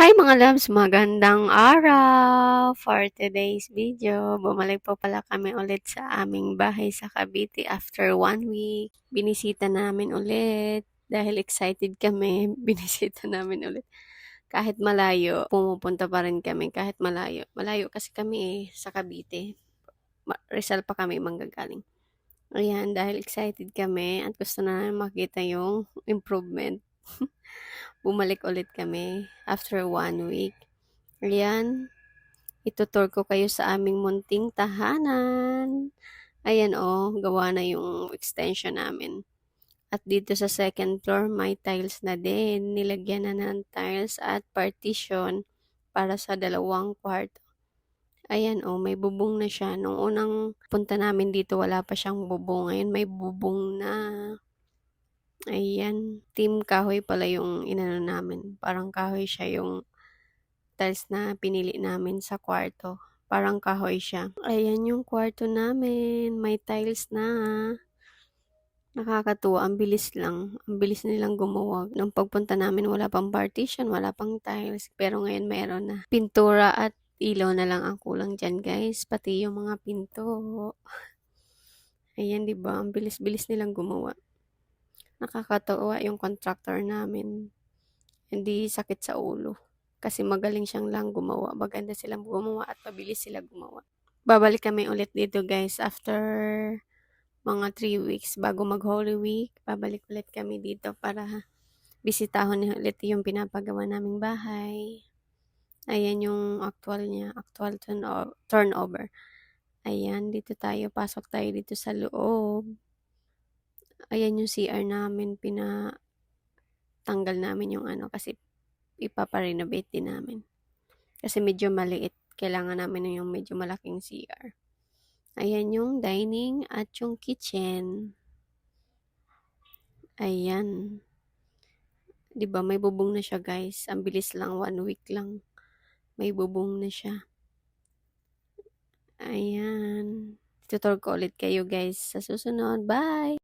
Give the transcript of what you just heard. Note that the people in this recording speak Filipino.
Hi mga loves, magandang araw! For today's video, bumalik po pala kami ulit sa aming bahay sa Cavite after one week. Binisita namin ulit dahil excited kami, binisita namin ulit. Kahit malayo, pumupunta pa rin kami kahit malayo. Malayo kasi kami eh, sa Cavite. Rizal pa kami manggagaling. Ayan, dahil excited kami at gusto na makita yung improvement. Bumalik ulit kami after one week. Ayan, itutur ko kayo sa aming munting tahanan. Ayan oh, gawa na yung extension namin. At dito sa second floor, may tiles na din. Nilagyan na ng tiles at partition para sa dalawang kwarto. Ayan oh, may bubong na siya. Nung unang punta namin dito, wala pa siyang bubong. Ngayon may bubong na. Ayan, team kahoy pala yung inano namin. Parang kahoy siya yung tiles na pinili namin sa kwarto. Parang kahoy siya. Ayan yung kwarto namin. May tiles na. Nakakatuwa. Ang bilis lang. Ang bilis nilang gumawa. Nung pagpunta namin, wala pang partition, wala pang tiles. Pero ngayon mayroon na. Pintura at ilaw na lang ang kulang dyan, guys. Pati yung mga pinto. Ayan, di ba? Ang bilis-bilis nilang gumawa. Nakakatuwa yung contractor namin. Hindi sakit sa ulo. Kasi magaling siyang lang gumawa. Maganda silang gumawa at mabilis sila gumawa. Babalik kami ulit dito guys after mga 3 weeks bago mag Holy Week. Babalik ulit kami dito para bisitahon ulit yung pinapagawa naming bahay. Ayan yung actual niya, actual turno- turnover. Ayan, dito tayo, pasok tayo dito sa loob. Ayan yung CR namin, pina tanggal namin yung ano kasi ipaparenovate din namin. Kasi medyo maliit. Kailangan namin yung medyo malaking CR. Ayan yung dining at yung kitchen. Ayan. 'Di ba may bubong na siya, guys. Ang bilis lang, one week lang. May bubong na siya. Ayan. Tutor ko ulit kayo, guys, sa susunod. Bye!